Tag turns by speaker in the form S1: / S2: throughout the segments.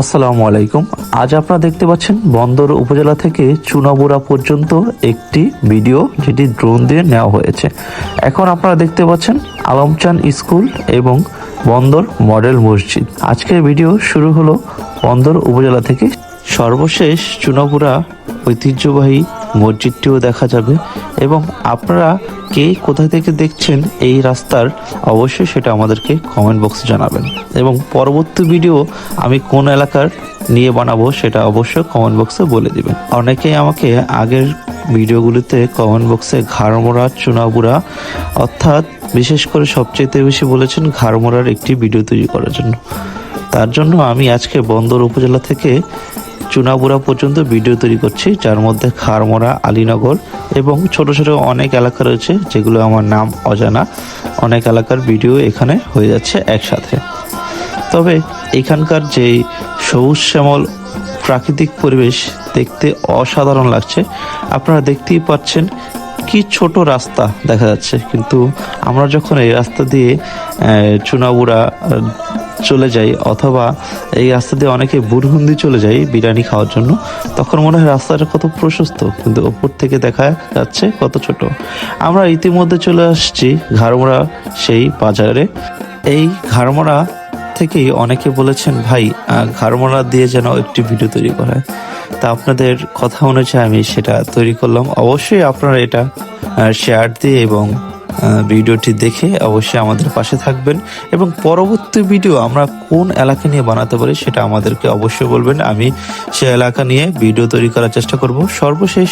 S1: আসসালামু আলাইকুম। আজ আপনারা দেখতে পাচ্ছেন বন্দর উপজেলা থেকে চুনাবুড়া পর্যন্ত একটি ভিডিও যেটি ড্রোন দিয়ে নেওয়া হয়েছে। এখন আপনারা দেখতে পাচ্ছেন আলমচান স্কুল এবং বন্দর মডেল মসজিদ। আজকের ভিডিও শুরু হলো বন্দর উপজেলা থেকে। সর্বশেষ চুনাপুরা ঐতিহ্যবাহী মসজিদটিও দেখা যাবে। এবং আপনারা কে কোথা থেকে দেখছেন এই রাস্তার, অবশ্যই সেটা আমাদেরকে কমেন্ট বক্সে জানাবেন। এবং পরবর্তী ভিডিও আমি কোন এলাকার নিয়ে বানাবো সেটা অবশ্যই কমেন্ট বক্সে বলে দিবেন। অনেকেই আমাকে আগের ভিডিওগুলিতে কমেন্ট বক্সে ঘাড়মোড়া, চুনাবুড়া, অর্থাৎ বিশেষ করে সবচেয়ে বেশি বলেছেন ঘাড়মোড়ার একটি ভিডিও তৈরি করার জন্য। তার জন্য আমি আজকে বন্দর উপজেলা থেকে চুনাবুড়া পর্যন্ত ভিডিও তৈরি করছি, যার মধ্যে খারমোড়া আলীনগর এবং ছোট ছোট অনেক এলাকা রয়েছে, যেগুলো আমার নাম অজানা। অনেক এলাকার ভিডিও এখানে হয়ে যাচ্ছে একসাথে। তবে এখানকার যে সবুজ শ্যামল প্রাকৃতিক পরিবেশ দেখতে অসাধারণ লাগছে, আপনারা দেখতেই পাচ্ছেন কি ছোট রাস্তা দেখা যাচ্ছে। কিন্তু আমরা যখন এই রাস্তা দিয়ে চুনাবুড়া চলে যাই অথবা এই রাস্তা দিয়ে অনেকে বুরহুন্দি চলে যাই বিরিয়ানি খাওয়ার জন্য। তখন মনে হয় রাস্তাটা কত প্রশস্ত, কিন্তু ওপর থেকে দেখা যাচ্ছে কত ছোট। আমরা ইতিমধ্যে চলে আসছি ঘাড়মোড়া সেই বাজারে। এই ঘাড়মোড়া থেকেই অনেকে বলেছেন, ভাই ঘাড়মোড়া দিয়ে যেন একটি ভিডিও তৈরি করা তা আপনাদের কথা অনুযায়ী আমি সেটা তৈরি করলাম। অবশ্যই আপনারা এটা শেয়ার দিয়ে এবং ভিডিওটি দেখে অবশ্যই আমাদের পাশে থাকবেন এবং পরবর্তী ভিডিও আমরা কোন এলাকা নিয়ে বানাতে পারি সেটা আমাদেরকে অবশ্যই বলবেন। আমি সে এলাকা নিয়ে ভিডিও তৈরি করার চেষ্টা করব। সর্বশেষ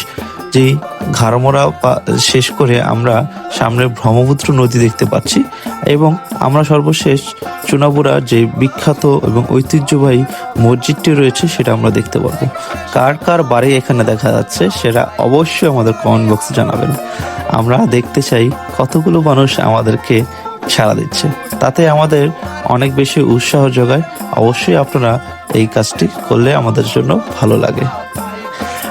S1: যেই ঘাড়মোড়া পা- শেষ করে আমরা সামনে ব্রহ্মপুত্র নদী দেখতে পাচ্ছি এবং আমরা সর্বশেষ চুনাবুড়া যে বিখ্যাত এবং ঐতিহ্যবাহী মসজিদটি রয়েছে সেটা আমরা দেখতে পারব। কার কার বাড়ি এখানে দেখা যাচ্ছে সেটা অবশ্যই আমাদের কমেন্ট বক্সে জানাবেন। আমরা দেখতে চাই কতগুলো মানুষ আমাদেরকে সাড়া দিচ্ছে? তাতে আমাদের অনেক বেশি উৎসাহ যোগায়। অবশ্যই আপনারা এই কাজটি করলে আমাদের জন্য ভালো লাগে।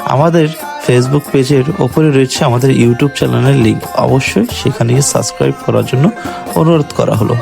S1: আমাদের ফেসবুক পেজের ওপরে রয়েছে আমাদের ইউটিউব চ্যানেলের লিঙ্ক অবশ্যই সেখানে সাবস্ক্রাইব করার জন্য অনুরোধ করা হলো।